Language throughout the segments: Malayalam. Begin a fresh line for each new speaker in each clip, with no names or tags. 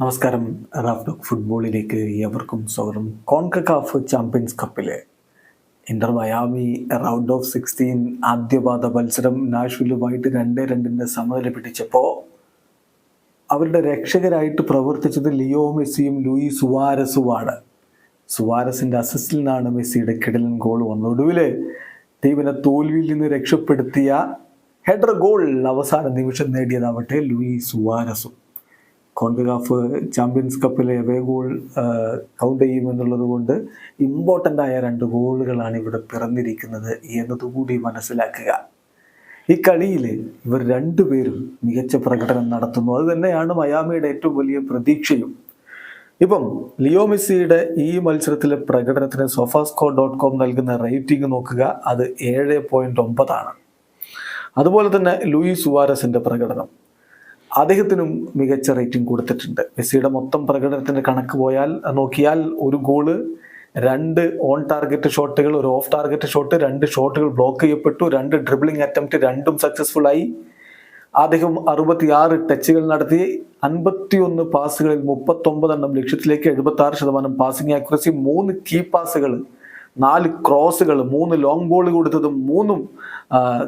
നമസ്കാരം. റാഫ്ഡോക്ക് ഫുട്ബോളിലേക്ക് ഏവർക്കും സ്വാഗതം. CONCACAF Champions കപ്പിലെ Inter Miami round of sixteen ആദ്യപാദ മത്സരം നാഷ്വിലുമായിട്ട് രണ്ട് രണ്ടിന്റെ സമനില പിടിച്ചപ്പോൾ അവരുടെ രക്ഷകരായിട്ട് പ്രവർത്തിച്ചത് ലിയോ മെസ്സിയും ലൂയി സുവാരസുമാണ്. സുവാരസിന്റെ അസിസ്റ്റിൽ നിന്നാണ് മെസ്സിയുടെ കിടലൻ ഗോൾ വന്നത്. ഒടുവിൽ ടീമിനെ തോൽവിയിൽ നിന്ന് രക്ഷപ്പെടുത്തിയ ഹെഡർ ഗോൾ അവസാന നിമിഷം നേടിയതാവട്ടെ ലൂയി സുവാരസും. കോൺഗാഫ് ചാമ്പ്യൻസ് കപ്പിലെ എവേ ഗോൾ കൗണ്ട് ചെയ്യുമെന്നുള്ളത് കൊണ്ട് ആയ രണ്ട് ഗോളുകളാണ് ഇവിടെ പിറന്നിരിക്കുന്നത് എന്നതുകൂടി മനസ്സിലാക്കുക. ഈ കളിയിൽ ഇവർ രണ്ടുപേരും മികച്ച പ്രകടനം നടത്തുന്നു. അത് തന്നെയാണ് മയാമിയുടെ ഏറ്റവും വലിയ പ്രതീക്ഷയും. ഇപ്പം ലിയോ മെസ്സിയുടെ ഈ മത്സരത്തിലെ പ്രകടനത്തിന് സോഫാസ്കോ ഡോട്ട് കോം നൽകുന്ന റേറ്റിംഗ് നോക്കുക. അത് ഏഴ് പോയിന്റ് ഒമ്പതാണ്. അതുപോലെ തന്നെ ലൂയിസ് സുവാരസിന്റെ പ്രകടനം. അദ്ദേഹത്തിനും മികച്ച റേറ്റിംഗ് കൊടുത്തിട്ടുണ്ട്. മെസ്സിയുടെ മൊത്തം പ്രകടനത്തിന്റെ കണക്ക് പോയാൽ നോക്കിയാൽ ഒരു ഗോൾ രണ്ട് ഓൺ ടാർഗറ്റ് ഷോട്ടുകൾ ഒരു ഓഫ് ടാർഗറ്റ് ഷോട്ട് രണ്ട് ഷോട്ടുകൾ ബ്ലോക്ക് ചെയ്യപ്പെട്ടു രണ്ട് ഡ്രിബിളിംഗ് അറ്റംപ്റ്റ് രണ്ടും സക്സസ്ഫുൾ ആയി. അദ്ദേഹം അറുപത്തിയാറ് ടച്ചുകൾ നടത്തി അൻപത്തിയൊന്ന് പാസുകളിൽ മുപ്പത്തൊമ്പതെണ്ണം ലക്ഷ്യത്തിലേക്ക് എഴുപത്തി ആറ് ശതമാനം പാസിംഗ് ആക്യുറസി മൂന്ന് കീ പാസുകൾ നാല് ക്രോസുകൾ മൂന്ന് ലോങ് ബോൾ കൊടുത്തതും മൂന്നും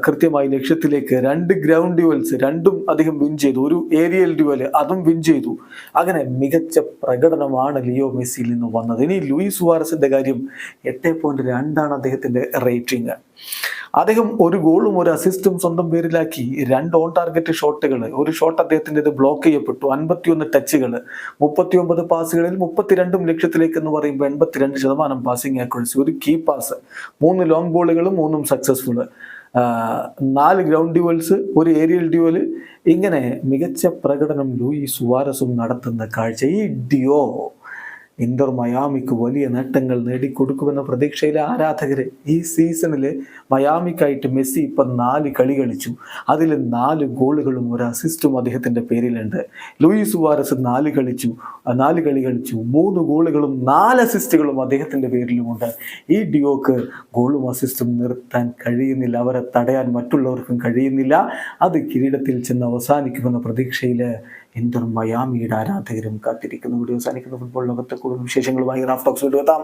കൃത്യമായി ലക്ഷ്യത്തിലേക്ക് രണ്ട് ഗ്രൗണ്ട് ഡ്യുവൽസ് രണ്ടും അധികം വിൻ ചെയ്തു. ഒരു ഏരിയൽ ഡ്യുവൽ അതും വിൻ ചെയ്തു. അങ്ങനെ മികച്ച പ്രകടനമാണ് ലിയോ മെസ്സിയിൽ നിന്ന് വന്നത്. ഇനി ലൂയിസ് സുവാരസിന്റെ കാര്യം എട്ട് പോയിന്റ് രണ്ടാണ് അദ്ദേഹത്തിന്റെ റേറ്റിംഗ് അദ്ദേഹം ഒരു ഗോളും ഒരു അസിസ്റ്റും സ്വന്തം പേരിലാക്കി രണ്ട് ഓൺ ടാർഗറ്റ് ഷോട്ടുകൾ ഒരു ഷോട്ട് അദ്ദേഹത്തിന്റെത് ബ്ലോക്ക് ചെയ്യപ്പെട്ടു. അൻപത്തിയൊന്ന് ടച്ചുകൾ മുപ്പത്തിയൊമ്പത് പാസുകളിൽ മുപ്പത്തിരണ്ടും ലക്ഷ്യത്തിലേക്ക് എന്ന് പറയുമ്പോൾ എൺപത്തിരണ്ട് ശതമാനം പാസിംഗ് ആക്യുറസി ഒരു കീ പാസ് മൂന്ന് ലോങ് ബോളുകളും മൂന്നും സക്സസ്ഫുൾ നാല് ഗ്രൗണ്ട് ഡ്യൂവൽസ് ഒരു ഏരിയൽ ഡ്യുവൽ ഇങ്ങനെ മികച്ച പ്രകടനം ലൂയി സുവാരസും നടത്തുന്ന കാഴ്ച. ഈ ഡിയോ ഇന്റർ മയാമിക്ക് വലിയ നേട്ടങ്ങൾ നേടിക്കൊടുക്കുമെന്ന പ്രതീക്ഷയിലെ ആരാധകരെ ഈ സീസണിൽ മയാമിക്കായിട്ട് മെസ്സി ഇപ്പം നാല് കളി കളിച്ചു. അതിൽ നാല് ഗോളുകളും ഒരു അസിസ്റ്റും അദ്ദേഹത്തിന്റെ പേരിലുണ്ട്. ലൂയിസ് സുവാരസ് നാല് കളിച്ചു. നാല് കളി കളിച്ചു. മൂന്ന് ഗോളുകളും നാല് അസിസ്റ്റുകളും അദ്ദേഹത്തിന്റെ പേരിലുമുണ്ട്. ഈ ഡിയോക്ക് ഗോളും അസിസ്റ്റും നിർത്താൻ കഴിയുന്നില്ല. അവരെ തടയാൻ മറ്റുള്ളവർക്കും കഴിയുന്നില്ല. അത് കിരീടത്തിൽ ചെന്ന് അവസാനിക്കുമെന്ന പ്രതീക്ഷയിൽ ഇന്റർ മയാമിയുടെ ആരാധകരും കാത്തിരിക്കുന്നു. വീഡിയോ അവസാനിക്കുന്ന. ഫുട്ബോൾ ലോകത്തെ കൂടുതൽ വിശേഷങ്ങളുമായി റാഫ് ടോക്സ് എത്താം.